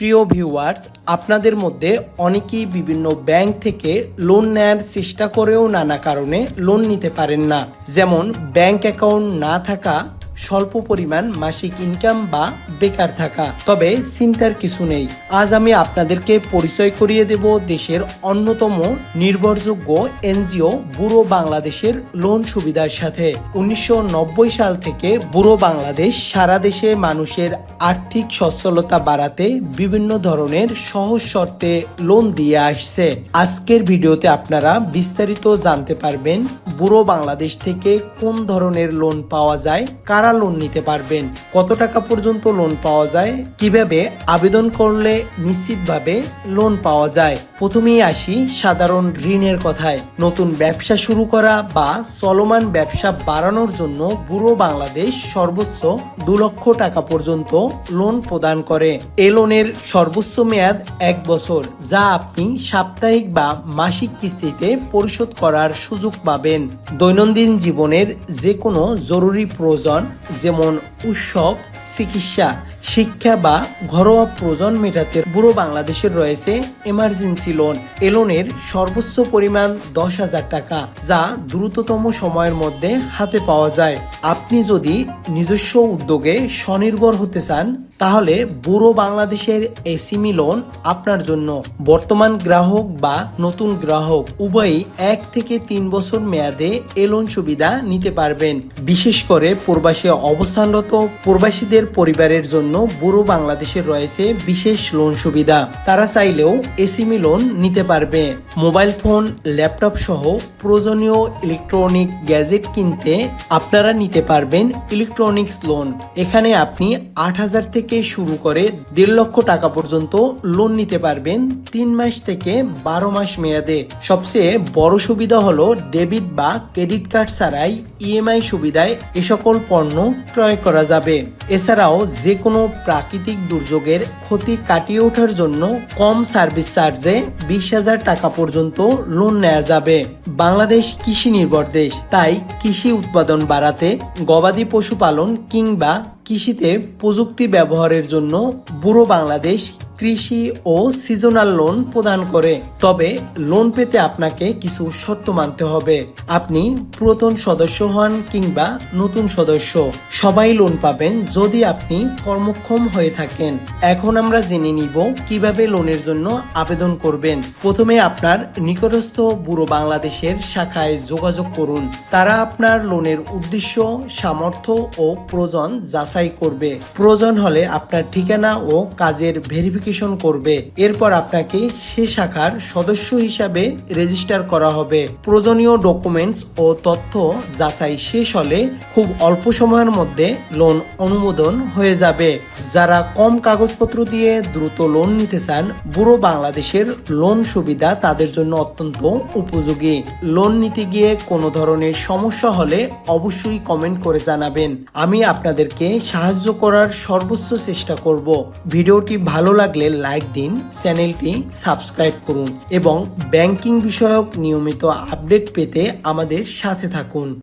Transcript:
প্রিয় ভিউয়ার্স আপনাদের মধ্যে অনেকেই বিভিন্ন ব্যাংক থেকে লোন নেয়ার চেষ্টা করেও নানা কারণে লোন নিতে পারেন না। যেমন ব্যাংক অ্যাকাউন্ট না থাকা স্বল্প পরিমাণ মাসিক ইনকাম বা বেকার থাকা। তবে চিন্তার কিছু নেই। আজ আমি আপনাদেরকে পরিচয় করিয়ে দেব দেশের অন্যতম নির্ভরযোগ্য এনজিও ব্যুরো বাংলাদেশের লোন সুবিধার সাথে। উনিশশো নব্বই সাল থেকে ব্যুরো বাংলাদেশ সারা দেশে মানুষের আর্থিক সচ্ছলতা বাড়াতে বিভিন্ন ধরনের সহজ শর্তে লোন দিয়ে আসছে। আজকের ভিডিওতে আপনারা বিস্তারিত জানতে পারবেন ব্যুরো বাংলাদেশ থেকে কোন ধরনের লোন পাওয়া যায়, কারা লোন নিতে পারবেন। কত টাকা পর্যন্ত লোন পাওয়া যায়? কীভাবে আবেদন করলে নিশ্চিতভাবে লোন পাওয়া যায়? প্রথমেই আসি সাধারণ ঋণের কথায়। নতুন ব্যবসা শুরু করা বা চলমান ব্যবসা বাড়ানোর জন্য ব্যুরো বাংলাদেশ সর্বোচ্চ দু লক্ষ টাকা পর্যন্ত লোন প্রদান করে। এ লোনের সর্বোচ্চ মেয়াদ এক বছর, যা আপনি সাপ্তাহিক বা মাসিক কিস্তিতে পরিশোধ করার সুযোগ পাবেন। দৈনন্দিন জীবনের যে কোনো জরুরি প্রয়োজন যেমন উৎসব, চিকিৎসা, শিক্ষা বা ঘরোয়া প্রজন মেটাতে পুরো বাংলাদেশের রয়েছে এমার্জেন্সি লোন এ লোনের সর্বোচ্চ পরিমাণ দশ হাজার টাকা, যা দ্রুততম সময়ের মধ্যে হাতে পাওয়া যায়। আপনি যদি নিজস্ব উদ্যোগে স্বনির্ভর হতে চান তাহলে বুড়ো বাংলাদেশের এসিমি লোন আপনার জন্য। বর্তমান গ্রাহক বা নতুন গ্রাহক উভয়ই এক থেকে তিন বছর মেয়াদে এ লোন সুবিধা নিতে পারবেন। বিশেষ করে প্রবাসী অবস্থানরত প্রবাসীদের পরিবারের জন্য বুড়ো বাংলাদেশের রয়েছে বিশেষ লোন সুবিধা। তারা চাইলেও এসিমি লোন নিতে পারবে। মোবাইল ফোন, ল্যাপটপ সহ প্রয়োজনীয় ইলেকট্রনিক গ্যাজেট কিনতে আপনারা নিতে পারবেন ইলেকট্রনিক্স লোন এখানে আপনি আট হাজার থেকে শুরু করে দেড় লক্ষ টাকা পর্যন্ত লোন নিতে পারবেন তিন মাস থেকে বারো মাস মেয়াদে। সবচেয়ে বড় সুবিধা হলো ডেবিট বা ক্রেডিট কার্ড ছাড়াই ইএমআই সুবিধায় এ সকল পণ্য ক্রয় করা যাবে। এছাড়াও যে কোনো প্রাকৃতিক দুর্যোগের ক্ষতি কাটিয়ে ওঠার জন্য কম সার্ভিস চার্জে বিশ হাজার টাকা পর্যন্ত লোন নেওয়া যাবে। বাংলাদেশ কৃষি নির্ভর দেশ, তাই কৃষি উৎপাদন বাড়াতে গবাদি পশুপালন কিংবা কৃষিতে প্রযুক্তি ব্যবহারের জন্য বুড়ো বাংলাদেশ কৃষি ও সিজনাল লোন প্রদান করে। তবে লোন পেতে আপনাকে কিছু শর্ত মানতে হবে। আপনি পুরাতন সদস্য হন কিংবা নতুন সদস্য। সবাই লোন পাবেন যদি আপনি কর্মক্ষম হয়ে থাকেন। এখন আমরা জেনে নিব কীভাবে লোনের জন্য আবেদন করবেন। প্রথমে আপনার নিকটস্থ বুড়ো বাংলাদেশের শাখায় যোগাযোগ করুন। তারা আপনার লোনের উদ্দেশ্য, সামর্থ্য ও প্রয়োজন যাচাই করবে। প্রয়োজন হলে আপনার ঠিকানা ও কাজের ভেরিফিকেশন করবে। এরপর আপনাকে সে শাখার সদস্য হিসাবে রেজিস্টার করা হবে। প্রয়োজনীয় ডকুমেন্টস ও তথ্য যাচাই শেষ হলে খুব অল্প সময়ের মধ্যে লোন অনুমোদন হয়ে যাবে। যারা কম কাগজপত্র দিয়ে দ্রুত লোন নিতে চান বুড়ো বাংলাদেশের লোন সুবিধা তাদের জন্য অত্যন্ত উপযোগী। লোন নিতে গিয়ে কোনো ধরনের সমস্যা হলে অবশ্যই কমেন্ট করে জানাবেন। আমি আপনাদেরকে সাহায্য করার সর্বোচ্চ চেষ্টা করব। ভিডিওটি ভালো লাগলে লাইক দিন চ্যানেলটি সাবস্ক্রাইব করুন এবং ব্যাংকিং বিষয়ক নিয়মিত আপডেট পেতে আমাদের সাথে থাকুন।